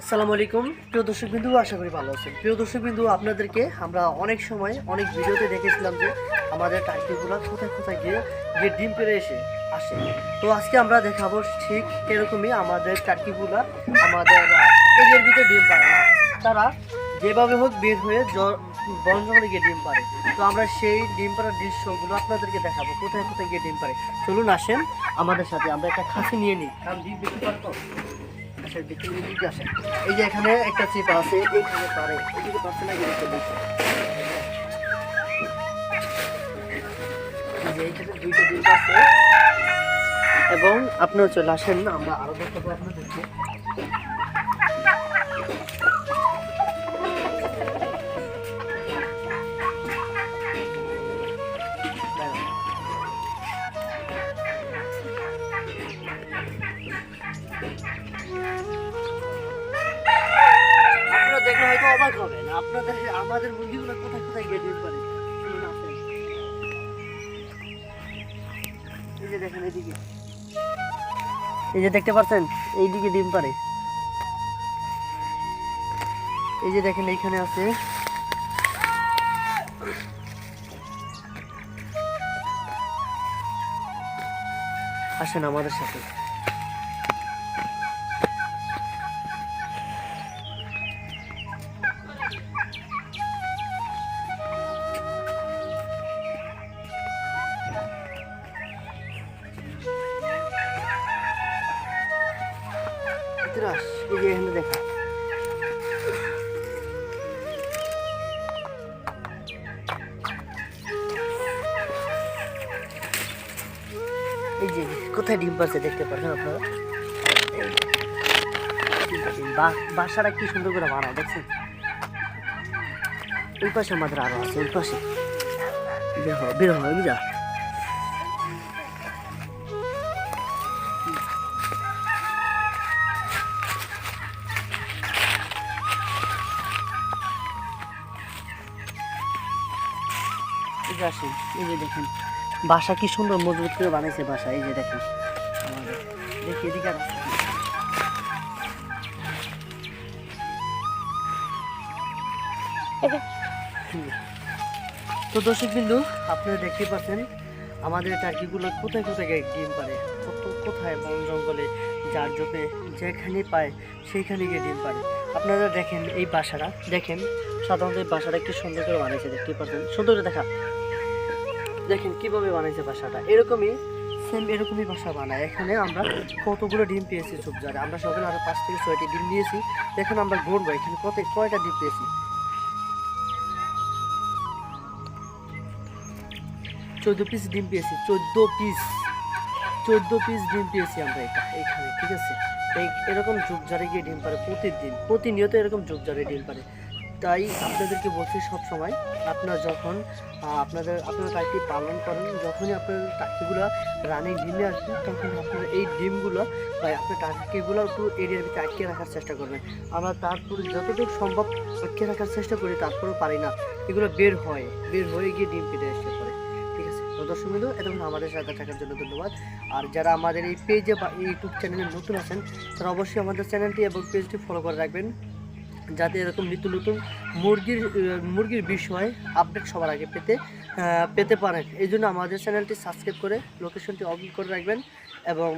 আসসালামু আলাইকুম। প্রিয় দর্শক বিন্দু আশা করি ভালো আছেন। প্রিয় দর্শক বিন্দু আপনাদেরকে আমরা অনেক সময়, অনেক ভিডিওতে দেখেছিলাম যে আমাদের টার্কিগুলো কোথায় কোথায় গিয়ে গিয়ে ডিম পেড়ে এসে আসে। তো আজকে আমরা দেখাবো ঠিক এরকমই আমাদের টার্কিগুলো আমাদের এরিয়ার ভিতরে ডিম পারে না। তারা যেভাবে হোক বের হয়ে বন জঙ্গলে গিয়ে ডিম পারে তো আমরা সেই ডিম পাড়ার দৃশ্যগুলো আপনাদেরকে দেখাবো, কোথায় কোথায় গিয়ে ডিম পারে চলুন আসেন আমাদের সাথে, আমরা একটা খাসি নিয়ে নিই। কারণ ডিম বেশি পারতো। দেখতে এই যে এখানে একটা চিপ আছে, এইখানে দুইটা আছে। এবং আপনারা চলে আসেন, আমরা আরও পাই আপনাদেরকে। এই যে দেখতে পাচ্ছেন? এইদিকে ডিম পারে এই যে দেখেন, এইখানে আছে। আসেন আমাদের সাথে। আস এই যে এখানে দেখা। যে, কোথায় ডিম পাচ্ছে দেখতে পাচ্ছেন আপনারা? যে। বাসাটা কি সুন্দর করে বানায় দেখছেন? ওই পাশে আমাদের আরও আছে, ওই পাশে। বের হ বের হয় বুঝা আসেন, এই যে দেখেন, বাসা কি সুন্দর মজবুত করে বানাইছে বাসা, এই যে দেখেন। দেখি এদিকে তো দর্শক বিন্দু, আপনারা দেখতে পাচ্ছেন, আমাদের টার্কিগুলো কোথায় কোথায় ডিম পারে কত কোথায় বন জঙ্গলে, যার জপে যেখানে পায়, সেইখানে গিয়ে ডিম পারে আপনারা দেখেন এই বাসাটা। দেখেন, সাধারণত এই বাসাটা একটু সুন্দর করে বানিয়েছে দেখতে পাচ্ছেন। সুন্দর করে দেখা। দেখেন কীভাবে বানিয়েছে বাসাটা। এরকমই সেম এরকমই বাসা বানায়। এখানে আমরা কতগুলো ডিম পেয়েছি চুপজারে আমরা সকালে আরও পাঁচ থেকে ছয়টি ডিম দিয়েছি। দেখেন আমরা গড়বো এখানে কত, কয়টা ডিম পেয়েছি? চোদ্দ পিস ডিম পেয়েছি। চোদ্দ পিস চোদ্দ পিস ডিম পেয়েছি আমরা এটা এইখানে ঠিক আছে? এই এরকম ঝোপঝাড়ে গিয়ে ডিম পারে, প্রতিদিন, প্রতিনিয়ত এরকম ঝোপঝাড়ে ডিম পারে। তাই আপনাদেরকে বলছি সব সময়, আপনার যখন আপনাদের, আপনারা টাকি পালন করেন, যখনই আপনার টাকিগুলো রানিং ডিমে আসবে, তখন আপনারা এই ডিমগুলো বা আপনার টাকিগুলো একটু এরিয়ার ভিতরে আটকে রাখার চেষ্টা করবেন। আমরা তারপরে যতটুকু সম্ভব আটকে রাখার চেষ্টা করি, তারপরেও পারি না। এগুলো বের হয়, বের হয়ে গিয়ে ডিম ঠিক আছে তো দর্শক বিন্দু আমাদের সাথে থাকার জন্য ধন্যবাদ। আর যারা আমাদের এই পেজে বা ইউটিউব চ্যানেলে নতুন আছেন, তারা অবশ্যই আমাদের চ্যানেলটি এবং পেজটি ফলো করে রাখবেন, যাতে এরকম নিত্য নতুন মুরগির মুরগির বিষয় আপডেট সবার আগে পেতে পেতে পারেন। এই জন্য আমাদের চ্যানেলটি সাবস্ক্রাইব করে লোকেশনটি অন করে রাখবেন এবং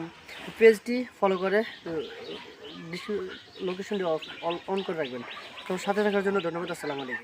পেজটি ফলো করে লোকেশনটি অন করে রাখবেন। তো সাথে থাকার জন্য ধন্যবাদ, আসসালামু আলাইকুম।